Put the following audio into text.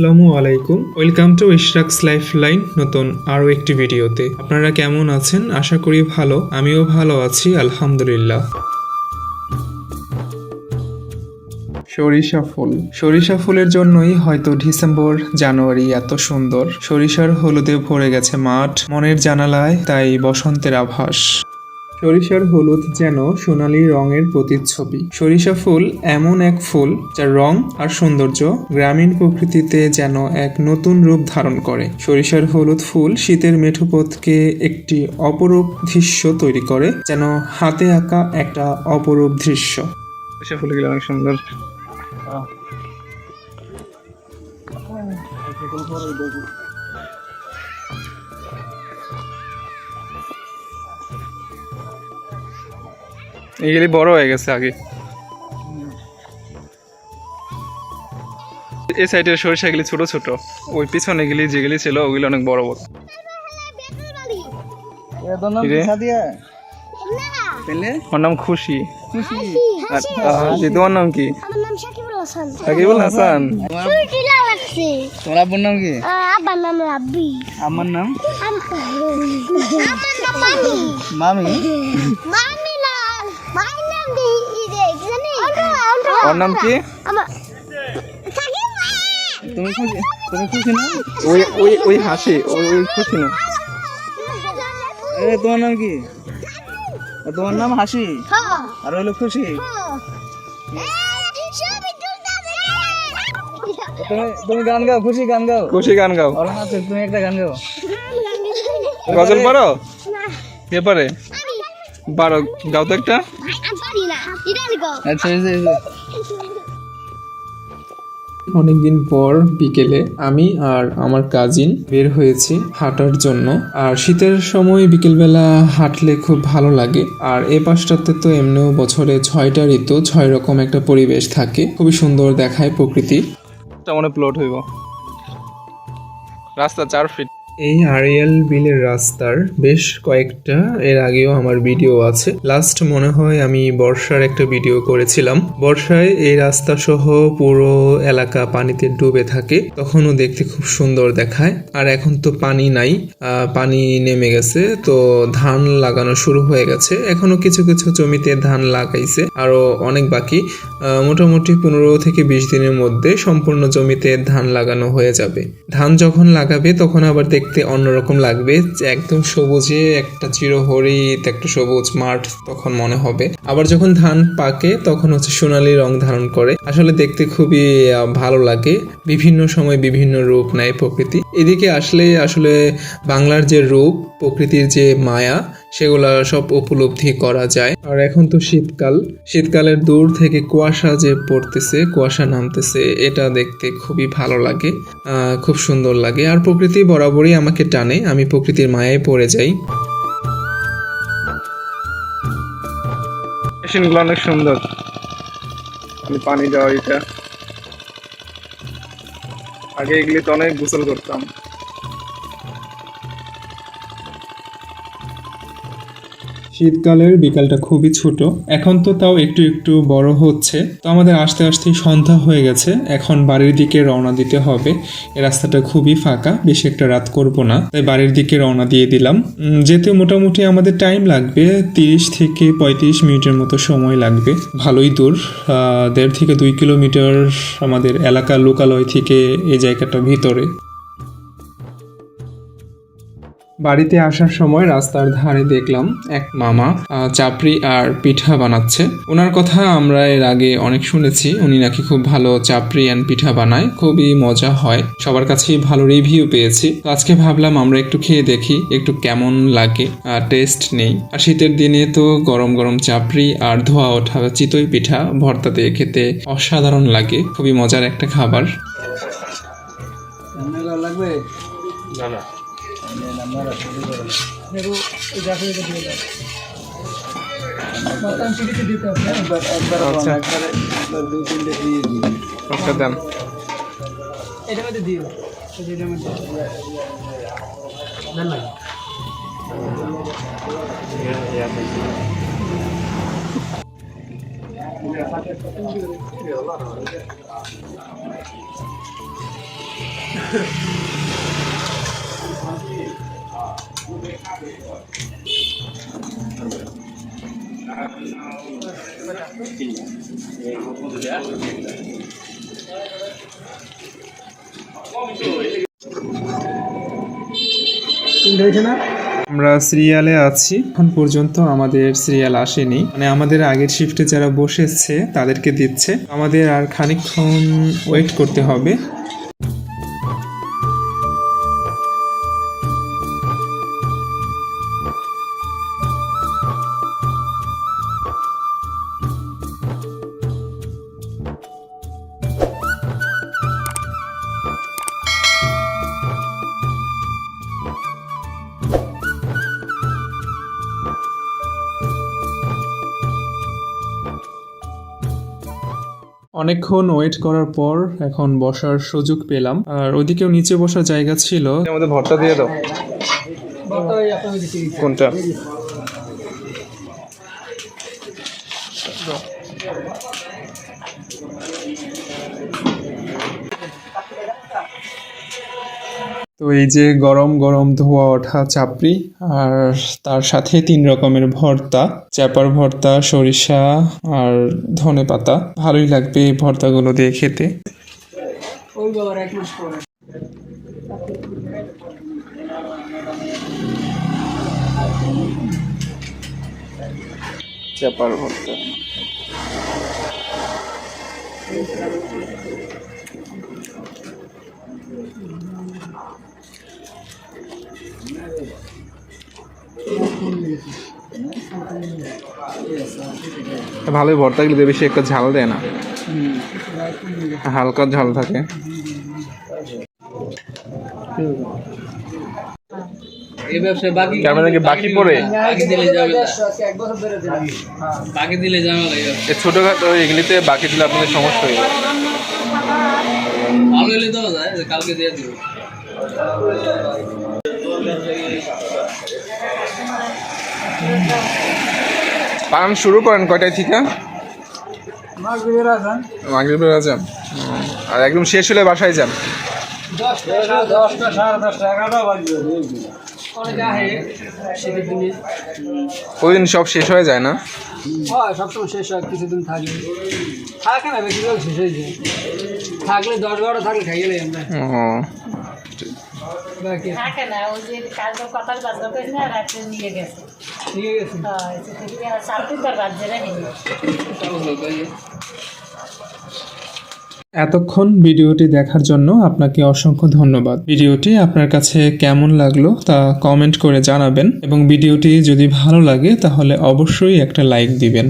আসসালামু আলাইকুম। Welcome to Ishraq's life line নতুন আরও একটি ভিডিওতে। আপনারা কেমন আছেন? আশা করি ভালো। আমিও ভালো আছি, আলহামদুলিল্লাহ। সরিষা ফুল। সরিষা ফুলের জন্যই হয়তো ডিসেম্বর, জানুয়ারি এত সুন্দর। সরিষার হলুদে ভরে গেছে মাঠ, মনের জানালায়, তাই বসন্তের আভাস। সরিষার হলুদ যেন সোনালী রঙের প্রতিচ্ছবি। সরিষা ফুল এমন এক ফুল যার রং আর সৌন্দর্য গ্রামীণ প্রকৃতিতে যেন এক নতুন রূপ ধারণ করে। সরিষার হলুদ ফুল শীতের মেঠোপথকে একটি অপরূপ দৃশ্য তৈরি করে যেন হাতে আঁকা একটা অপরূপ দৃশ্য। সে ফুলগুলো অনেক সুন্দর। এইগুলি বড় হয়ে গেছে আগে। এই সাইডের সরিষা সরিষাগুলি ছোট ছোট। ওই পিছনে গেলি যেগুলি ছিল ওগুলি অনেক বড় বড়? নাম খুশি। তোমার নাম কি? সাকিবুল হাসান। তোমার আব্বুর নাম কি? আব্বার নাম রাব্বি। আমার নাম? আমার নাম মামি? মামি? ওর নাম কি? তুমি খুশি তুমি খুশি না? ওই ওই ওই হাসি ওই ওই খুশি না? এ তোমার নাম কি? তোমার নাম হাসি? আর হলো খুশি? তুমি তুমি গান গাও খুশি গান গাও? খুশি গান গাও। ওর আছে তুমি একটা গান গাও। গজল পারো কে পারে পারো গাও তো একটা। আচ্ছা। অনেকদিন পর বিকেলে আমি আর আমার কাজিন বের হয়েছি হাঁটার জন্য। আর শীতের সময় বিকেলবেলা হাঁটলে খুব ভালো লাগে। আর এ পাশটাতে তো এমনিও বছরে ছয়টা ঋতু ছয় রকম একটা পরিবেশ থাকে। খুবই সুন্দর দেখায় প্রকৃতি। মনে প্লট হইব। রাস্তা চার ফিট এই আরিয়াল বিলের রাস্তার বেশ কয়েকটা এর আগেও আমার ভিডিও আছে। লাস্ট মনে হয় আমি বর্ষার একটা ভিডিও করেছিলাম। বর্ষায় এই রাস্তা সহ পুরো এলাকা পানিতে ডুবে থাকে। তখনও দেখতে খুব সুন্দর দেখায়। আর এখন তো পানি নাই পানি নেমে গেছে। তো ধান লাগানো শুরু হয়ে গেছে। এখনও কিছু কিছু জমিতে ধান লাগাইছে। আরও অনেক বাকি। মোটামুটি পনেরো থেকে বিশ দিনের মধ্যে সম্পূর্ণ জমিতে ধান লাগানো হয়ে যাবে। ধান যখন লাগাবে তখন আবার দেখতে অন্যরকম লাগবে একদম সবুজে, একটা চিরহরিত, একটা সবুজ মাঠ তখন মনে হবে। আবার যখন ধান পাকে, তখন হচ্ছে সোনালি রং ধারণ করে। আসলে দেখতে খুবই ভালো লাগে। বিভিন্ন সময় বিভিন্ন রূপ নেয় প্রকৃতি। এদিকে আসলে আসলে বাংলার যে রূপ, প্রকৃতির যে মায়া সেগুলা সব উপলব্ধি করা যায়। আর এখন তো শীতকাল। শীতকালের দূর থেকে কুয়াশা যে পড়তেছে, কুয়াশা নামতেছে, এটা দেখতে খুবই ভালো লাগে খুব সুন্দর লাগে। আর প্রকৃতি বরাবরই আমাকে টানে, আমি প্রকৃতির মায়ায় পড়ে যাই। মেশিনগুলো অনেক সুন্দর। পানি দেওয়া এটা। আগে এগুলি তো অনেক গোসল করতাম। শীতকালের বিকালটা খুবই ছোট। এখন তো তাও একটু একটু বড় হচ্ছে। তো আমাদের আস্তে আস্তে সন্ধ্যা হয়ে গেছে। এখন বাড়ির দিকে রওনা দিতে হবে। এই রাস্তাটা খুবই ফাঁকা, বেশি একটা রাত করব না। তাই বাড়ির দিকে রওনা দিয়ে দিলাম। যেতে মোটামুটি আমাদের টাইম লাগবে। তিরিশ থেকে পঁয়ত্রিশ মিনিটের মতো সময় লাগবে। ভালোই দূর। দেড় থেকে দুই কিলোমিটার আমাদের এলাকা লোকালয় থেকে এই জায়গাটা ভিতরে। বাড়িতে আসার সময় রাস্তার ধারে দেখলাম এক মামা আহ, চাপড়ি আর পিঠা বানাচ্ছে। ওনার কথা আমরা এর আগে অনেক শুনেছি। উনি নাকি খুব ভালো চাপড়ি অ্যান্ড পিঠা বানায়। খুবই মজা হয়। সবার কাছেই ভালো রিভিউ পেয়েছি। তো আজকে ভাবলাম আমরা একটু খেয়ে দেখি একটু কেমন লাগে। টেস্ট নেই। আর শীতের দিনে তো গরম গরম চাপড়ি আর ধোয়া ওঠা চিতই পিঠা ভর্তা দিয়ে খেতে অসাধারণ লাগে। খুবই মজার একটা খাবার। লাগবে? না না। রান্না রাখতে পারো এই দেখো এটা দিয়ে একবার একবার। একবার দুই তিনটে দিয়ে দিই আচ্ছা দেন এটার মধ্যে দিও এটার মধ্যে না আমরা সিরিয়ালে আছি। এখন পর্যন্ত আমাদের সিরিয়াল আসেনি। মানে আমাদের আগের শিফটে যারা বসেছে, তাদেরকে দিচ্ছে। আমাদের আর খানিকক্ষণ ওয়েট করতে হবে। অনেকক্ষণ ওয়েট করার পর এখন বসার সুযোগ পেলাম। আর ওদিকেও নিচে বসার জায়গা ছিল। আমাদের ভর্তা দিয়ে দাও। কোনটা? তো এই যে গরম গরম ধোয়া ওঠা চাপড়ি আর তার সাথে তিন রকমের ভর্তা চাপার ভর্তা, সরিষা আর ধনে পাতা। ভালোই লাগবে এই ভর্তাগুলো দিয়ে খেতে। ভর্তা। ভালোই ভর্তা গেলে বেশি একটা ঝাল দেয় না। হালকা ঝাল থাকে। বাকি ক্যামেরা কি বাকি দিলে যাবে বাকি দিলে যাবে এই ছোটখাটো এগুলিতে বাকি দিলে আপনাদের সমস্যা হয়ে যাবে। হলে দেওয়া যায় কালকে দিয়ে দিব পান শুরু করেন কয়টায় থেকে? মাগরিবের আজান। হুম। আর একদম শেষ হলে বাসায় যান। দশটা সাড়ে দশটা এগারোটা বাজবে। শীতের দিনে সব শেষ হয়ে যায় না? হয় সবসময় শেষ হয় কিছুদিন থাকে থাকে না বেশিরভাগ শেষ হয়ে যায়। থাকলে দশ বারোটা থাকলে খাই গেলে আমরা। থাকে না ওই যে কথা না রাত্রে নিয়ে গেছে। তার বাজে রাখেনি। এতক্ষণ ভিডিওটি দেখার জন্য আপনাকে অসংখ্য ধন্যবাদ। ভিডিওটি আপনার কাছে কেমন লাগল তা কমেন্ট করে জানাবেন এবং ভিডিওটি যদি ভালো লাগে তাহলে অবশ্যই একটা লাইক দিবেন।